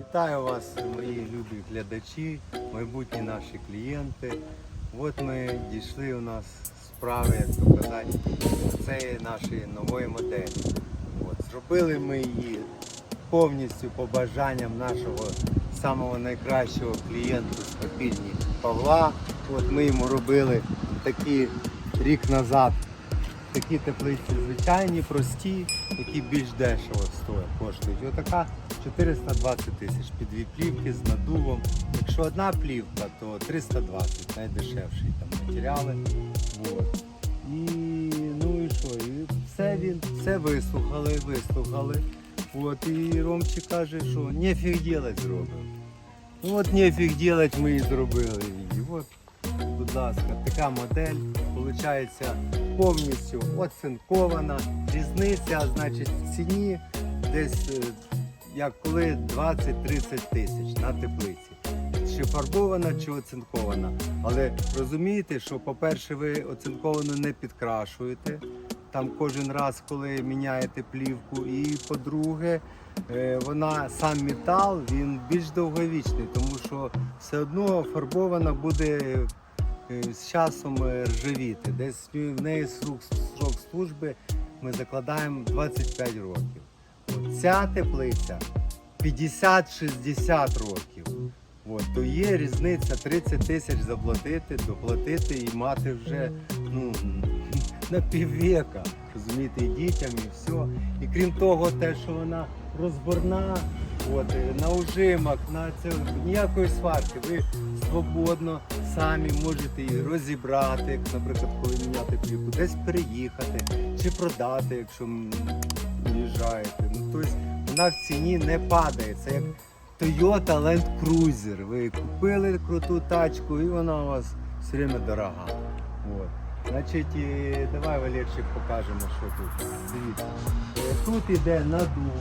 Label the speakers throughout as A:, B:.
A: Вітаю вас, мої любі глядачі, майбутні наші клієнти. От ми дійшли у нас справи, як то казати, цієї нашої нової моделі. От, зробили ми її повністю по бажанням нашого самого найкращого клієнта з копільні Павла. От ми йому робили такі рік назад такі теплиці звичайні, прості, які більш дешево стоять, коштують. Отака 420 тисяч під дві плівки з надувом. Якщо одна плівка, то 320, найдешевші там матеріали. Вот. І ну і що? І все він все вислухали, вислухали. От, і Ромчик каже, що нефіг делать зробимо. Ну от нефіг делать ми і зробили її. От, будь ласка, така модель, виходить, повністю оцинкована. Різниця, значить, в ціні десь е, як коли 20-30 тисяч на теплиці. Чи фарбована, чи оцинкована. Але розумієте, що, по-перше, ви оцинковану не підкрашуєте. Там кожен раз, коли міняєте плівку. І по-друге, е, вона сам метал він більш довговічний, тому що все одно фарбована буде е, з часом е, ржавіти. Десь в неї срок, срок служби ми закладаємо 25 років. Ця теплиця 50-60 років. От, то є різниця 30 тисяч заплатити, доплатити і мати вже ну, на піввека. Розумієте, і дітям, і все. І крім того, те, що вона розборна, от, е, на ужимах, на це ніякої сварки. Ви свободно самі можете її розібрати, як, наприклад, коли міняти плівку, десь переїхати чи продати, якщо м. Ну, тобто вона в ціні не падає. Це як Toyota Land Cruiser. Ви купили круту тачку і вона у вас все время дорога. От. Значить, давай Валерчик покажемо, що тут. Дивіться. Тут іде надув,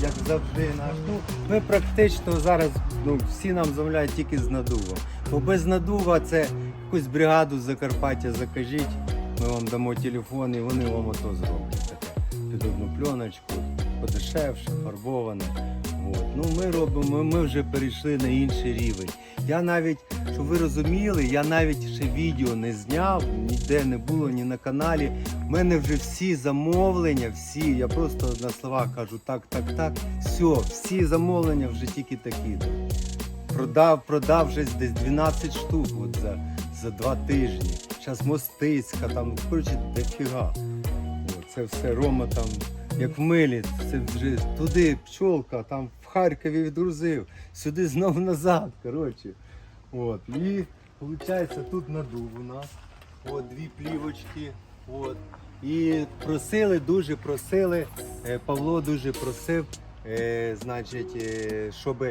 A: як завжди наш. Ну, ми практично зараз ну, всі нам замовляють тільки з надувом. Бо без надува це якусь бригаду з Закарпаття закажіть, ми вам дамо телефон і вони вам ото зроблять. Під одну пленочку, подешевше, фарбоване. От. Ну, ми робимо, ми, вже перейшли на інший рівень. Я навіть, щоб ви розуміли, я навіть ще відео не зняв, ніде не було, ні на каналі. У мене вже всі замовлення, всі, я просто на словах кажу так, так, так. Все, всі замовлення вже тільки такі. Продав, продав вже десь 12 штук от за, за два тижні. Зараз мостицька, там, коротше, дофіга. Це все Рома там, як в милі, це вже туди пчолка, там в Харкові відгрузив, сюди знову назад. коротше. От. І виходить, тут надув у нас. От дві плівочки. От. І просили, дуже просили, е, Павло дуже просив, е, значить, е, щоб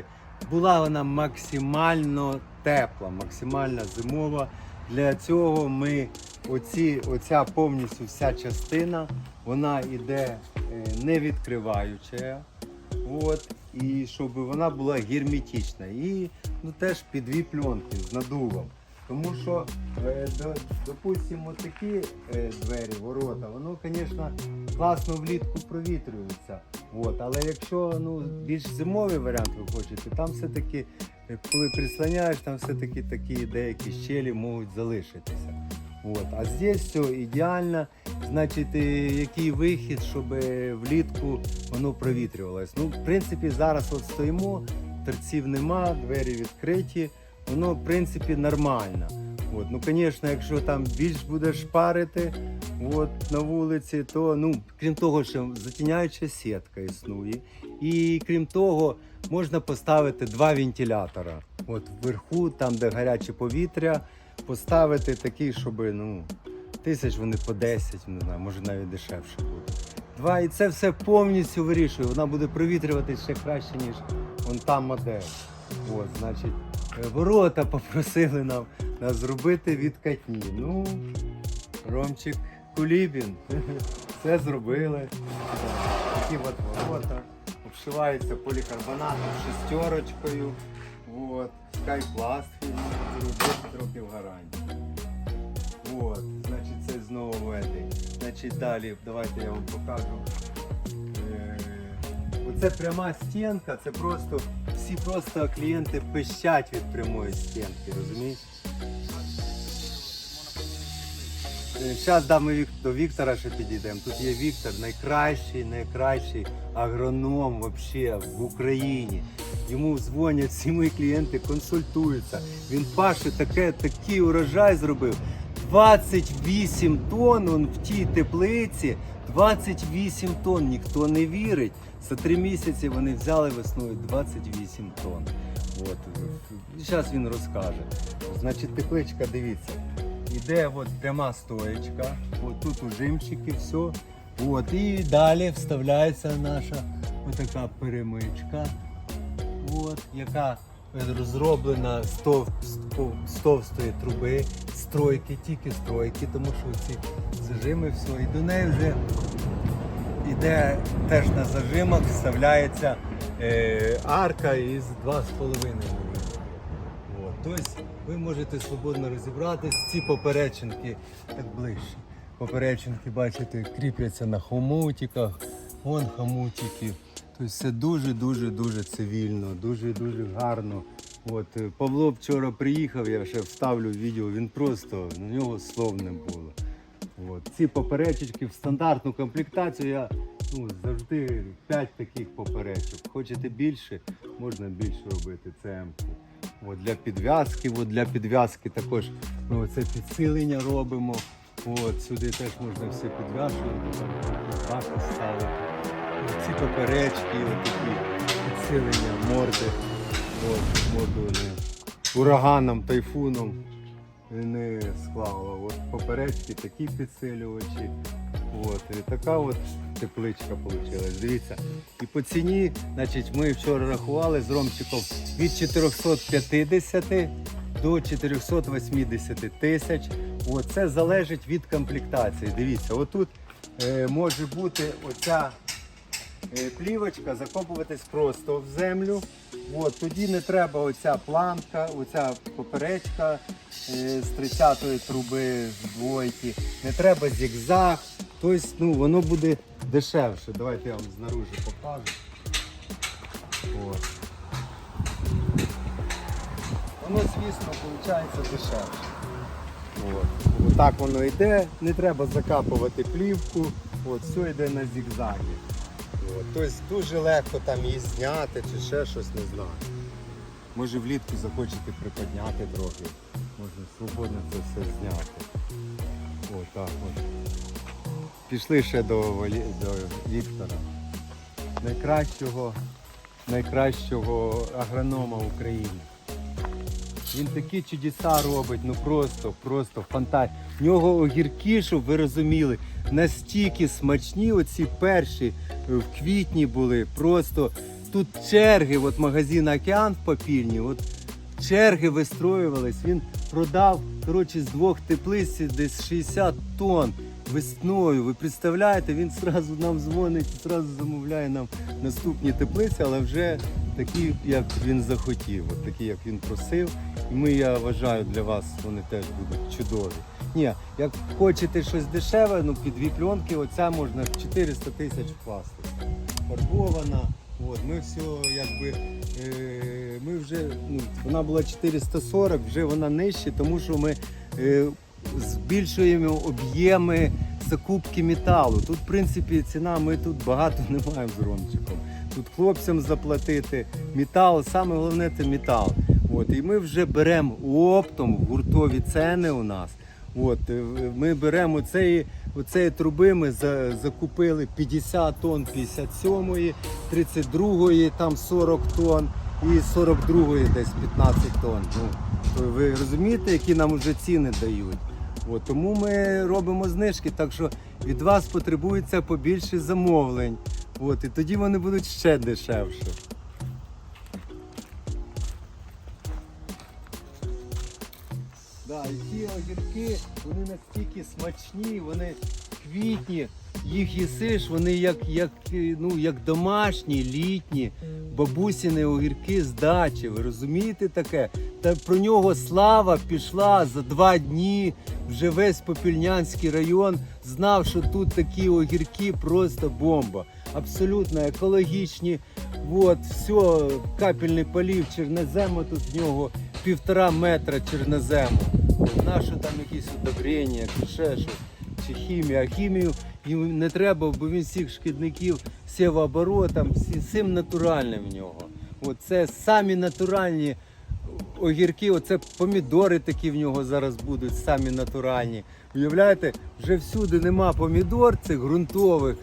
A: була вона максимально тепла, максимально зимова. Для цього ми оці, оця повністю вся частина, вона йде е, не відкриваюча. От, і щоб вона була герметична. І ну, теж під дві пленки з надувом. Тому що, е, до, допустимо, такі е, двері, ворота, воно, звісно, класно влітку провітрюється. От, але якщо ну, більш зимовий варіант ви хочете, там все-таки, коли прислоняєш, там все-таки такі деякі щелі можуть залишитися. От. А здесь все ідеально. Значить, е, який вихід, щоб е, влітку воно провітрювалось. Ну, в принципі, зараз от стоїмо, терців нема, двері відкриті, воно в принципі нормально. От. Ну, звісно, якщо там більш будеш парити от, на вулиці, то ну, крім того, що затіняюча сітка існує. І крім того, можна поставити два вентилятора. От вверху, там, де гаряче повітря, поставити такі, щоб ну, тисяч вони по 10, не знаю, може навіть дешевше буде. Два, і це все повністю вирішує. Вона буде провітрюватися ще краще, ніж вон та модель. От, значить, е, ворота попросили нам, нас зробити відкатні. Ну, Ромчик Кулібін. Все зробили. Такі от ворота. Обшиваються полікарбонатом шестерочкою. От. Скайпласт 10 років гарантії. От, значить, це знову ведень. Значить, далі, давайте я вам покажу. Е, Оце пряма стінка, це просто всі просто клієнти пищать від прямої стінки, розумієш? Зараз дамо до Віктора ще підійдемо. Тут є Віктор, найкращий, найкращий агроном вообще в Україні. Йому дзвонять всі мої клієнти, консультуються. Він паше таке, такий урожай зробив. 28 тонн он в тій теплиці. 28 тонн, ніхто не вірить. За три місяці вони взяли весною 28 тонн. От. Зараз він розкаже. Значить, тепличка, дивіться. Іде от пряма стоєчка, от тут ужимчики, все. От, і далі вставляється наша отака перемичка, от, яка розроблена з, тов, з товстої труби, стройки, тільки стройки, тому що ці зажими все. І до неї вже іде теж на зажимах, вставляється е, арка із 2,5 мм. Тобто ви можете свободно розібратись. Ці поперечинки так ближче. Поперечинки, бачите, кріпляться на хомутиках, вон хомутики. Тобто все дуже-дуже дуже цивільно, дуже-дуже гарно. От, е, Павло вчора приїхав, я ще вставлю відео, він просто, на нього слов не було. От. Ці поперечечки в стандартну комплектацію я ну, завжди 5 таких поперечок. Хочете більше, можна більше робити. Це М-ки. От, для підв'язки, от для підв'язки також ми оце підсилення робимо. От, сюди теж можна все підв'язувати, баки ставити. Ці поперечки, такі підсилення морди. От, морду не ураганом, тайфуном не склала. От поперечки такі підсилювачі. От, і така от тепличка вийшла. Дивіться. І по ціні, значить, ми вчора рахували з Ромчиком від 450 до 480 тисяч. Це залежить від комплектації. Дивіться, отут е, може бути оця е, плівочка закопуватись просто в землю. От, тоді не треба оця планка, оця поперечка е, з 30-ї труби з двойки, не треба зігзаг. Тобто ну, воно буде дешевше. Давайте я вам знаружи покажу. От. Воно, звісно, виходить дешевше. От. Отак воно йде, не треба закапувати плівку, от, все йде на зігзагі. Тобто дуже легко там її зняти чи ще щось, не знаю. Може влітку захочете приподняти трохи. Можна свободно це все зняти. Отак от. Пішли ще до, до Віктора. Найкращого, найкращого агронома в Україні. Він такі чудеса робить, ну просто, просто фантастика. В нього огірки, щоб ви розуміли, настільки смачні, оці перші е, в квітні були. Просто тут черги, от магазин Океан в Попільні, от черги вистроювались. Він продав коротше, з двох теплиць десь 60 тонн весною. Ви представляєте, він одразу нам дзвонить, одразу замовляє нам наступні теплиці, але вже такі, як він захотів, от такі, як він просив. І ми, я вважаю, для вас вони теж будуть чудові. Ні, як хочете щось дешеве, ну під дві пленки, оця можна 400 тисяч вкласти. Фарбована. От, ми все якби е, ми вже ну, вона була 440, вже вона нижче, тому що ми е, збільшуємо об'єми закупки металу. Тут, в принципі, ціна, ми тут багато не маємо з Ромчиком. Тут хлопцям заплатити метал, саме головне це метал. От, і ми вже беремо оптом гуртові ціни у нас. От, е, ми беремо оцеї, оцеї труби, ми за, закупили 50 тонн 57-ї, 32-ї там 40 тонн і 42-ї десь 15 тонн. Ну, ви розумієте, які нам вже ціни дають? От, тому ми робимо знижки, так що від вас потребується побільше замовлень. От, і тоді вони будуть ще дешевше. Да, і ці огірки, вони настільки смачні, вони квітні, їх їсиш, вони як, як, ну, як домашні, літні, бабусіни огірки з дачі. Ви розумієте таке? Та про нього слава пішла за два дні. Вже весь Попільнянський район знав, що тут такі огірки просто бомба. абсолютно екологічні. От, все, капельний полів, чорнозему тут в нього півтора метра чорнозему. Нащо там якісь удобрення, чи ще щось, чи хімія. Хімію йому не треба, бо він всіх шкідників сівооборотом, всі, всім натуральним в нього. От це самі натуральні огірки, оце помідори такі в нього зараз будуть, самі натуральні. Уявляєте, вже всюди нема помідор цих ґрунтових,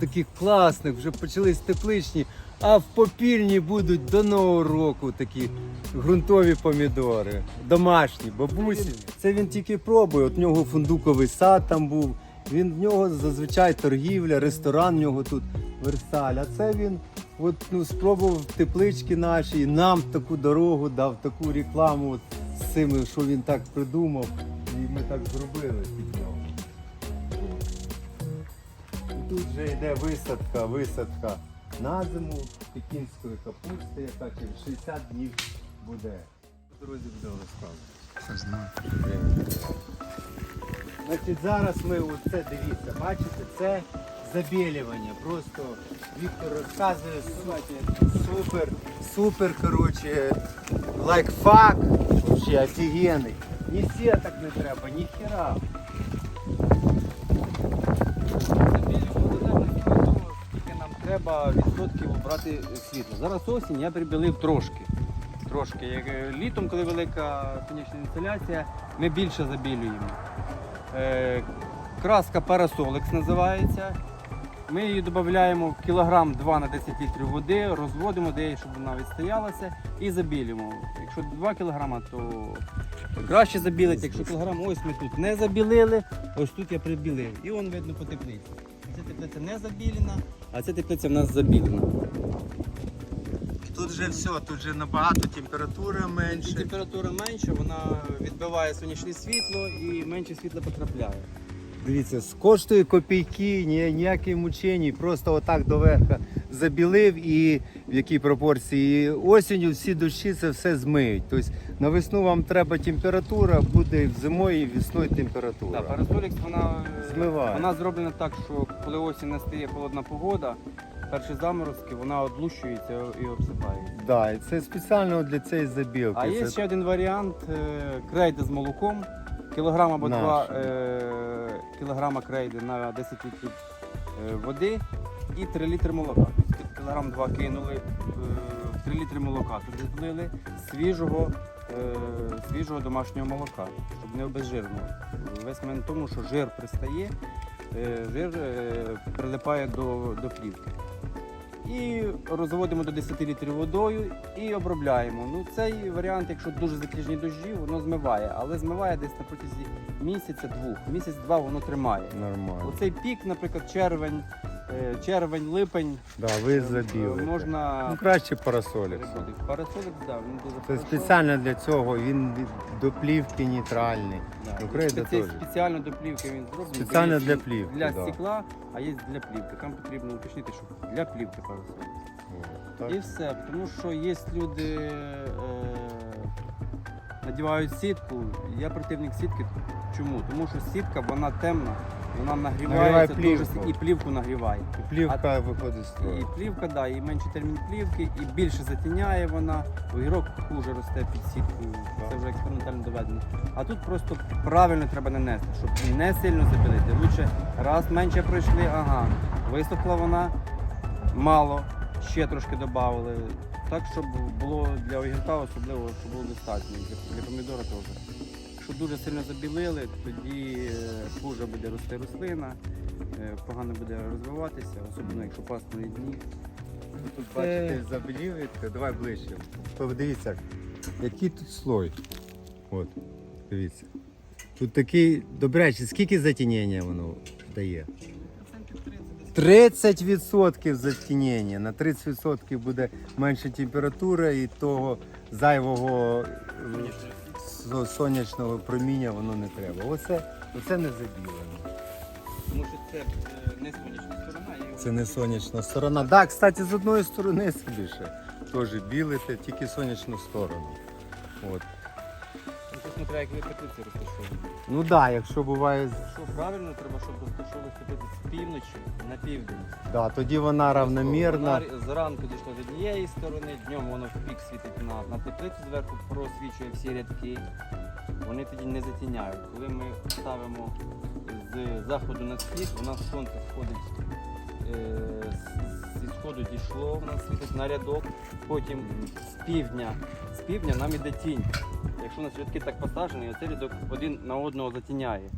A: таких класних, вже почались тепличні, а в попільні будуть до Нового року такі ґрунтові помідори, домашні, бабусі. Це він тільки пробує. От в нього фундуковий сад там був. Він в нього зазвичай торгівля, ресторан в нього тут Версаль. А це він от, ну, спробував теплички наші, і нам таку дорогу дав, таку рекламу от, з цими, що він так придумав. І ми так зробили під нього. Тут вже йде висадка, висадка на зиму пекінської капусти, яка через 60 днів буде. Друзі, буде розказувати. Значить, зараз ми оце дивіться, бачите, це забілювання. Просто Віктор розказує супер, супер, коротше, лайкфак, вообще офігенний. Ні сіток не треба, ні хера.
B: Тільки нам треба відсотків обрати світло. Зараз осінь, я прибілив трошки. Трошки. Як е, літом, коли велика сонячна інсталяція, ми більше забілюємо. Е, краска Parasolex називається. Ми її додаємо в кілограм 2 на 10 літрів води, розводимо, де щоб вона відстоялася і забілюємо. Якщо 2 кілограма, то краще забілити. Якщо кілограм, ось ми тут не забілили, ось тут я прибілив. І он видно по теплиці. Ця теплиця не забілена, а ця теплиця в нас забілена.
A: Тут вже все, тут вже набагато температура
B: І
A: менше.
B: температура менша, вона відбиває сонячне світло і менше світла потрапляє.
A: Дивіться, з коштує копійки, ні, ніякі мучені, просто отак доверха забілив і в якій пропорції. І осінню всі дощі це все змиють. Тобто на весну вам треба температура, буде зимою і весною температура.
B: Так, Парасолікс вона, е,
A: Змиває.
B: вона зроблена так, що коли осінь настає холодна погода, перші заморозки, вона одлущується і обсипається.
A: Да, і це спеціально для цієї забілки.
B: А є
A: Це-
B: ще один варіант е, крейди з молоком. Кілограм або
A: Наш.
B: два е, кілограма крейди на 10 літрів е, води і 3 літри молока. Тобто Кілограм два кинули, е, 3 літри молока туди злили, свіжого, е, свіжого домашнього молока, щоб не обезжирного. Весь момент в тому, що жир пристає, е, жир е, прилипає до, до плівки. І розводимо до 10 літрів водою і обробляємо. Ну цей варіант, якщо дуже затяжні дощі, воно змиває, але змиває десь на протязі місяця-двох. Місяць-два воно тримає.
A: Нормально.
B: Оцей пік, наприклад, червень, червень, липень
A: Да, ви
B: е,
A: забіли.
B: можна
A: Ну краще парасолік.
B: переходити. Да, він дуже
A: Це
B: хорошо.
A: спеціально для цього, він від- до плівки нейтральний.
B: Да.
A: Ну, крейда
B: Спеці-
A: теж.
B: Спеціально до плівки він зроблений.
A: Спеціально
B: Є
A: для плівки,
B: Для
A: да.
B: стекла, а є для плівки. Там потрібно уточнити, що для плівки
A: так.
B: І все. Тому що є люди е, надівають сітку. Я противник сітки. Чому? Тому що сітка вона темна, вона нагрівається
A: Нагріває
B: дуже
A: плівку.
B: і плівку нагріває.
A: І плівка виходить з
B: І
A: строю.
B: плівка, да, і менший термін плівки, і більше затіняє вона, огірок хуже росте під сіткою. Це вже експериментально доведено. А тут просто правильно треба нанести, щоб не сильно запилити. Лучше раз менше пройшли, ага, висохла вона мало, ще трошки додали. Так, щоб було для огірка особливо, щоб було достатньо. Для, для помідора теж. Якщо дуже сильно забілили, тоді е, хуже буде рости рослина, е, погано буде розвиватися, особливо якщо пасмурні дні.
A: Ви Тут
B: Це-
A: бачите, забілівки, давай ближче. Подивіться, який тут слой. От, дивіться. Тут такий, добряче, скільки затінення воно дає? 30% затінення. На 30% буде менша температура і того зайвого е, сонячного проміння воно не треба. Оце, оце не забілено.
B: Тому що це е, не сонячна сторона,
A: Це не сонячна сторона. Так, да, кстати, з одної сторони собі ще теж білите, тільки сонячну сторону. От.
B: Смотря, як ви теплиці розташовані.
A: Ну так, да, якщо буває. з-
B: Що правильно, треба, щоб розташовувати теплиці півночі на південь.
A: Да, тоді вона равномірна.
B: Вона зранку дійшло з однієї сторони, днем воно в пік світить на, на теплицю зверху, просвічує всі рядки. Вони тоді не затіняють. Коли ми ставимо з заходу на схід, у нас сонце сходить е, зі сходу дійшло, у нас світить на рядок, потім з півдня, з півдня нам іде тінь. Якщо у нас рядки так посаджені, оцей рядок один на одного затіняє.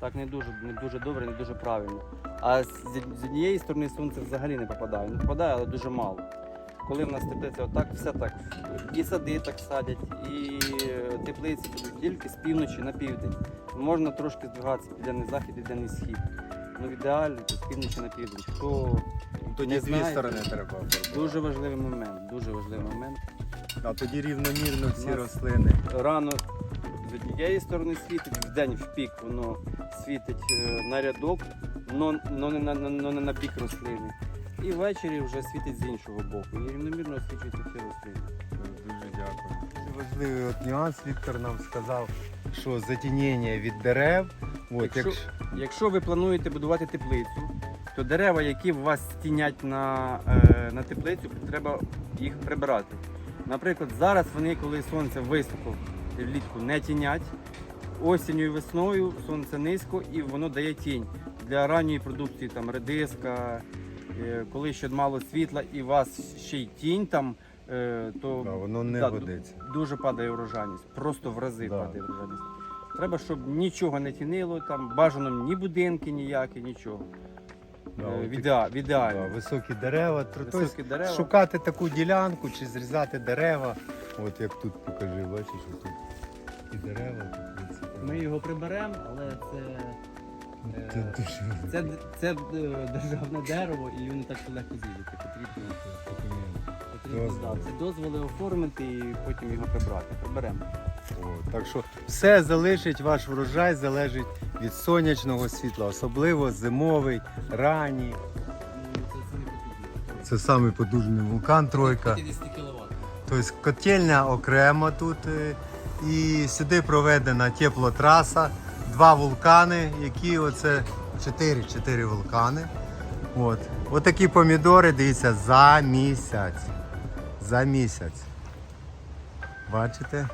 B: Так не дуже, не дуже добре, не дуже правильно. А з, з однієї сторони сонце взагалі не попадає. Не попадає, але дуже мало. Коли в нас теплиця отак, все так. І сади так садять, і е, теплиці будуть тільки з півночі на південь. Можна трошки здвигатися південний захід, і південний схід. Ну, в ідеалі то з півночі на південь. Хто
A: Тоді
B: Не
A: дві
B: знаєте.
A: сторони треба.
B: дуже важливий момент, дуже важливий момент.
A: А тоді рівномірно всі рослини.
B: Рано з однієї сторони світить, вдень в пік воно світить е, на рядок, но, не, на, но не на пік рослини. І ввечері вже світить з іншого боку. І рівномірно освічуються всі рослини.
A: Дуже дякую. Це важливий от нюанс. Віктор нам сказав, що затінення від дерев. От,
B: Якщо-
A: якщо...
B: Якщо ви плануєте будувати теплицю, то дерева, які у вас стінять на, е, на теплицю, треба їх прибирати. Наприклад, зараз вони, коли сонце високо влітку не тінять, осінню і весною сонце низько і воно дає тінь. Для ранньої продукції, там редиска, е, коли ще мало світла і у вас ще й тінь там, е, то
A: Да, воно не
B: Да,
A: годиться.
B: дуже падає урожайність, просто в рази
A: Да.
B: падає урожайність. Треба, щоб нічого не тінило, там бажано ні будинки ніякі, нічого.
A: Да,
B: Е, в іде-
A: Да, високі дерева. Тр- тобто
B: дерева.
A: Шукати таку ділянку чи зрізати дерева. От як тут покажи, бачиш, тут і дерева. Тут,
B: Ми його приберемо, але це,
A: це
B: е,
A: дуже
B: це, це е, державне дерево і його не так легко з'їздити. Потрібно, потрібно
A: Дозволи.
B: да, дозволи оформити і потім його прибрати. Приберемо.
A: От, так що все залишить, ваш врожай залежить від сонячного світла, особливо зимовий, ранній.
B: Це,
A: самий потужний вулкан Тройка.
B: 50 кВт.
A: Тобто котельня окремо тут. е, І сюди проведена теплотраса, два вулкани, які оце чотири, чотири вулкани. От. От такі помідори, дивіться, за місяць. За місяць. Бачите?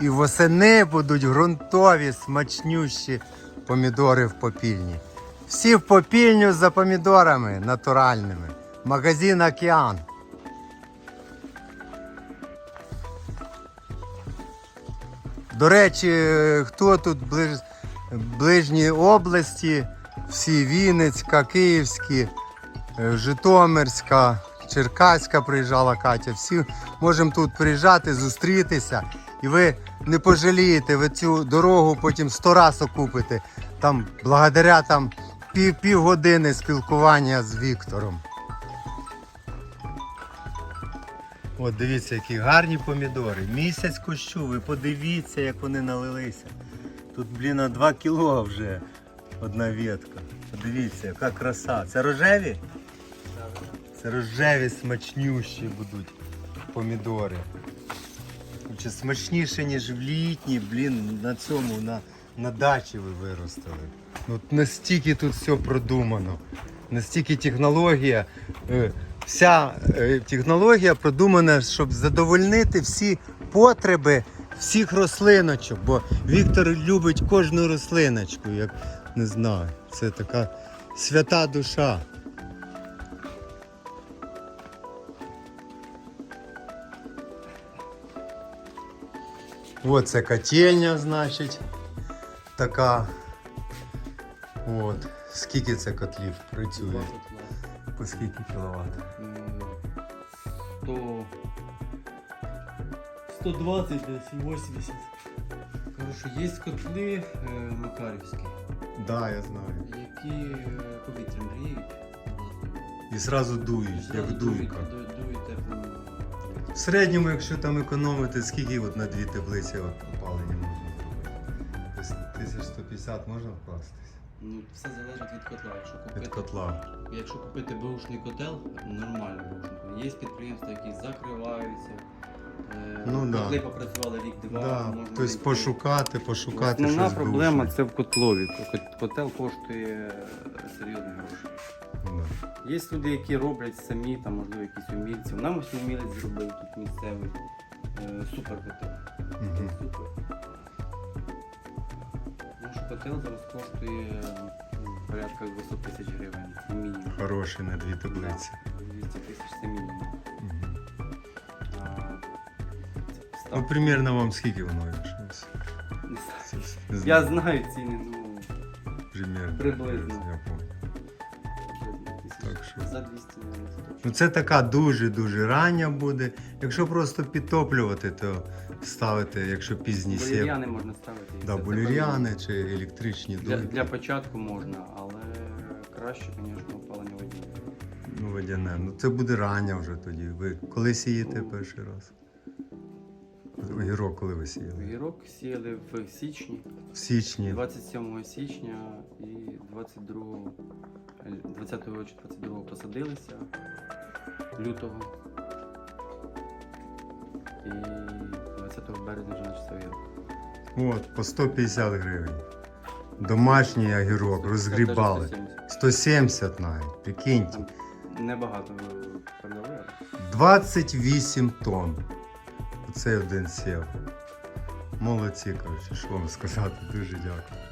A: І восени будуть ґрунтові, смачнющі помідори в попільні. Всі в попільню за помідорами натуральними. Магазин Океан. До речі, хто тут ближ... ближні області, всі Вінницька, Київські, е, Житомирська, Черкаська приїжджала Катя. Всі можемо тут приїжджати, зустрітися. І ви не пожалієте, ви цю дорогу потім сто раз окупите. Там, благодаря там пів, півгодини спілкування з Віктором. От дивіться, які гарні помідори. Місяць кущу, ви подивіться, як вони налилися. Тут, блін, на 2 кіло вже одна ветка. Подивіться, яка краса. Це рожеві? Це рожеві смачнющі будуть помідори. Чи смачніше, ніж в літні, блін, на цьому, на, на дачі ви виростили. Ну, От настільки тут все продумано. Настільки технологія. е, Вся е, технологія продумана, щоб задовольнити всі потреби всіх рослиночок. Бо Віктор любить кожну рослиночку, як не знаю. Це така свята душа. От це котельня, значить, така. От. Скільки це котлів працює? По скільки кіловат?
B: М, 100... 120 десь і 80. Коротше, є котли е, Макарівські,
A: Да, я знаю.
B: які е, повітрям гріють.
A: І зразу дують, як
B: Зразу
A: дуйка.
B: дують, ду- дують.
A: В середньому, якщо там економити, скільки от на дві таблиці от опалення можна зробити? 1150 можна вкластись?
B: Ну, все залежить від котла. Якщо купити,
A: Від котла.
B: якщо купити бушний котел, нормальний бушний. Є підприємства, які закриваються, Е,
A: Ну да.
B: Котли попрацювали рік-два.
A: Да.
B: можна
A: Тобто
B: знайти.
A: пошукати, пошукати
B: Основна
A: щось
B: проблема
A: бувше.
B: це в котлові. Кот- Котел коштує серйозні гроші.
A: Да.
B: Є люди, які роблять самі, там, можливо, якісь умільці. Нам ось умілець зробив тут місцевий е, супер котел.
A: Мгм.
B: Супер. Наш котел зараз коштує ну, порядка 200 тисяч гривень. Мінімум.
A: Хороший на дві таблиці.
B: 200 тисяч це мінімум.
A: Мгм.
B: А,
A: Ну, примерно вам скільки воно
B: не знаю. Я
A: знаю.
B: знаю ціни, ну
A: Примерно.
B: приблизно. За 200 мабуть.
A: Ну, це така дуже-дуже рання буде. Якщо просто підтоплювати, то ставити, якщо пізні сєп.
B: Болір'яни можна ставити.
A: Да,
B: це
A: болір'яни чи електричні
B: Для,
A: дойки.
B: для початку можна, але краще, звісно, опалення водіння.
A: Ну, водяне. Ну це буде рання вже тоді. Ви коли сієте перший раз? Огірок, коли ви сіяли?
B: Гірок сіяли в січні,
A: В січні.
B: 27 січня і 22, е, 20 чи 22 посадилися лютого. І 20 березня вже почався гірок.
A: От, по 150 гривень. Домашній огірок розгрібали.
B: 170.
A: 170 навіть, прикиньте.
B: Небагато продали.
A: 28 тонн. Оце один сів. Молодці, коротше, що вам сказати, дуже дякую.